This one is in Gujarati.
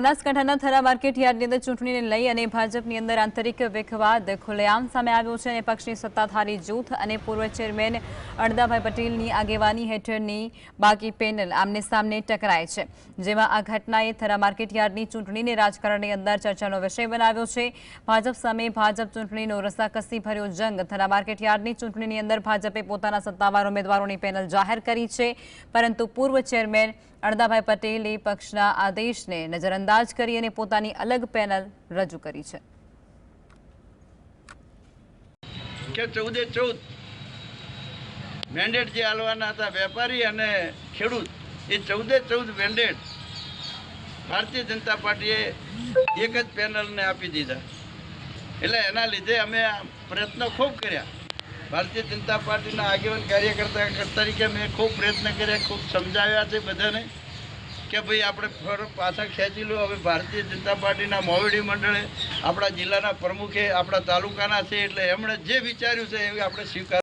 બનાસકાંઠાના થરા માર્કેટ યાર્ડની અંદર ચૂંટણીને લઈ અને ભાજપની અંદર આંતરિક વિખવાદ ખુલ્લેઆમ સામે આવ્યો છે અને પક્ષની સત્તાધારી જૂથ અને પૂર્વ ચેરમેન અડદાભાઈ પટેલની આગેવાની હેઠળની બાકી પેનલ આમને સામને ટકરાય છે જેમાં આ ઘટનાએ થરા માર્કેટ યાર્ડની ચૂંટણીને રાજકારણની અંદર ચર્ચાનો વિષય બનાવ્યો છે ભાજપ સામે ભાજપ ચૂંટણીનો રસાકસી ભર્યો જંગ થરા માર્કેટ યાર્ડની ચૂંટણીની અંદર ભાજપે પોતાના સત્તાવાર ઉમેદવારોની પેનલ જાહેર કરી છે પરંતુ પૂર્વ ચેરમેન અડદાભાઈ પટેલે પક્ષના આદેશને નજરઅંદાજ કરી અને પોતાની અલગ પેનલ રજૂ કરી છે. કે ચૌદે ચૌદ મેન્ડેટ જે હાલવાના હતા વેપારી અને ખેડૂત, એ ચૌદે ચૌદ મેન્ડેટ ભારતીય જનતા પાર્ટીએ એક જ પેનલને આપી દીધા. એટલે એના લીધે અમે પ્રયત્નો ખૂબ કર્યા. ભારતીય જનતા પાર્ટીના આગેવાન કાર્યકર્તા તરીકે મેં ખૂબ પ્રયત્ન કર્યા, ખૂબ સમજાવ્યા છે બધાને. કે ભાઈ આપણે પાછા ખેંચી લો. હવે ભારતીય જનતા પાર્ટીના મોવડી મંડળે આપણા જિલ્લાના પ્રમુખે આપણા તાલુકાના છે એટલે એમણે જે વિચાર્યું છે એ આપણે સ્વીકાર